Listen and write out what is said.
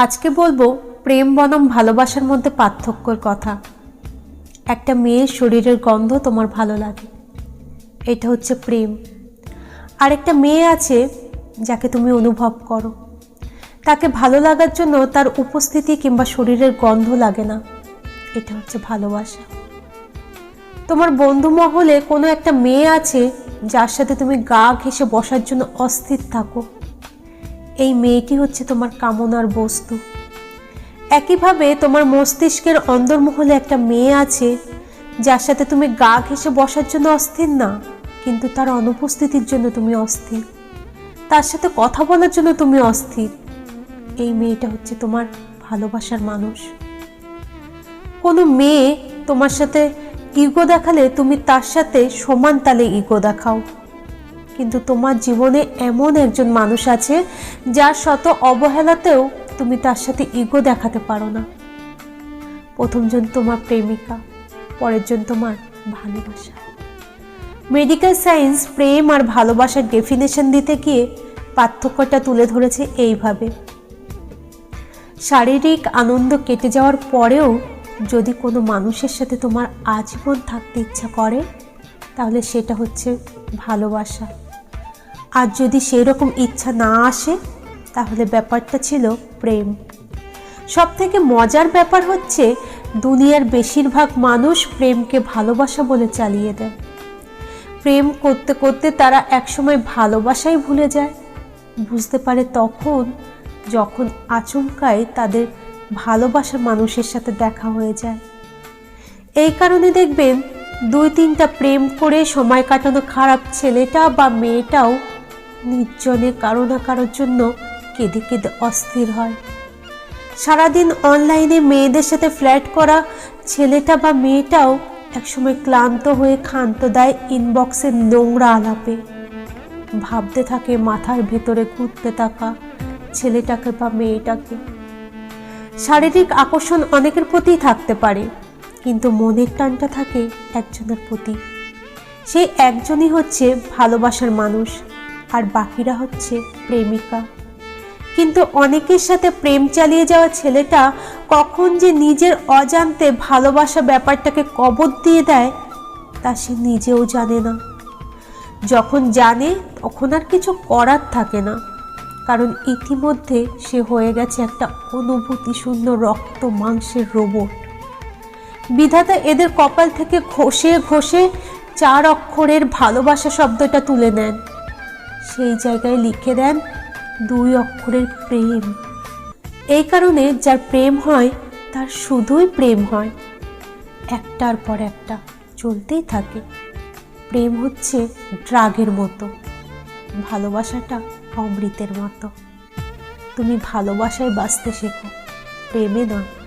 আজকে বলব, প্রেম বনাম ভালোবাসার মধ্যে পার্থক্যর কথা। একটা মেয়ের শরীরের গন্ধ তোমার ভালো লাগে। এটা হচ্ছে প্রেম। আর একটা মেয়ে আছে যাকে তুমি অনুভব করো। তাকে ভালো লাগার জন্য তার উপস্থিতি কিংবা শরীরের গন্ধ লাগে না। এটা হচ্ছে ভালোবাসা। তোমার বন্ধু মহলে কোনো একটা মেয়ে আছে যার সাথে তুমি গা ঘেসে বসার জন্য অস্থির থাকো। এই মেয়েটি হচ্ছে তোমার কামনার বস্তু। একইভাবে তোমার মস্তিষ্কের অন্দরমহলে একটা মেয়ে আছে, যার সাথে তুমি গা ঘেসে বসার জন্য অস্থির না, কিন্তু তার অনুপস্থিতির জন্য তুমি অস্থির। তার সাথে কথা বলার জন্য তুমি অস্থির। এই মেয়েটা হচ্ছে তোমার ভালোবাসার মানুষ। কোনো মেয়ে তোমার সাথে ইগো দেখালে তুমি তার সাথে সমান তালে ইগো দেখাও। কিন্তু তোমার জীবনে এমন একজন মানুষ আছে, যার শত অবহেলাতেও তুমি তার সাথে ইগো দেখাতে পারো না। প্রথমজন তোমার প্রেমিকা, পরের জন তোমার ভালোবাসা। মেডিকেল সায়েন্স প্রেম আর ভালোবাসার ডেফিনেশন দিতে গিয়ে পার্থক্যটা তুলে ধরেছে এইভাবে। শারীরিক আনন্দ কেটে যাওয়ার পরেও যদি কোনো মানুষের সাথে তোমার আজীবন থাকতে ইচ্ছা করে, তাহলে সেটা হচ্ছে ভালোবাসা। আর যদি সেই রকম ইচ্ছা না আসে, তাহলে ব্যাপারটা ছিল প্রেম। সব থেকে মজার ব্যাপার হচ্ছে, দুনিয়ার বেশিরভাগ মানুষ প্রেমকে ভালোবাসা বলে চালিয়ে দেয়। প্রেম করতে করতে তারা একসময় ভালোবাসাই ভুলে যায়। বুঝতে পারে তখন, যখন আচমকায় তাদের ভালোবাসা মানুষের সাথে দেখা হয়ে যায়। এই কারণে দেখবেন, দুই তিনটা প্রেম করে সময় কাটানো খারাপ ছেলেটা বা মেয়েটাও নির্জনে কারও না কারোর জন্য কেঁদে কেঁদে অস্থির হয়। সারাদিন অনলাইনে মেয়েদের সাথে ফ্ল্যাট করা, ছেলেটা বা মেয়েটাও একসময় ক্লান্ত হয়ে ক্ষান্ত দেয় ইনবক্সের নোংরা আলাপে। ভাবতে থাকে মাথার ভেতরে ঘুরতে থাকা ছেলেটাকে বা মেয়েটাকে। শারীরিক আকর্ষণ অনেকের প্রতিই থাকতে পারে, কিন্তু মনের টানটা থাকে একজনের প্রতি। সেই একজনই হচ্ছে ভালোবাসার মানুষ। আর বাকিরা হচ্ছে প্রেমিকা। কিন্তু অনেকের সাথে প্রেম চালিয়ে যাওয়া ছেলেটা কখন যে নিজের অজান্তে ভালোবাসা ব্যাপারটাকে কবর দিয়ে দেয়, তা সে নিজেও জানে না। যখন জানে, তখন আর কিছু করার থাকে না। কারণ ইতিমধ্যে সে হয়ে গেছে একটা অনুভূতি শূন্য রক্ত মাংসের রোবট। বিধাতা এদের কপাল থেকে ঘষে ঘষে চার অক্ষরের ভালোবাসা শব্দটা তুলে নেন। সেই জায়গায় লিখে দেন দুই অক্ষরের প্রেম। এই কারণে যার প্রেম হয়, তার শুধুই প্রেম হয়। একটার পর একটা চলতেই থাকে। প্রেম হচ্ছে ড্রাগের মতো, ভালোবাসাটা অমৃতের মতো। তুমি ভালোবাসায় বাঁচতে শেখো, প্রেমে নয়।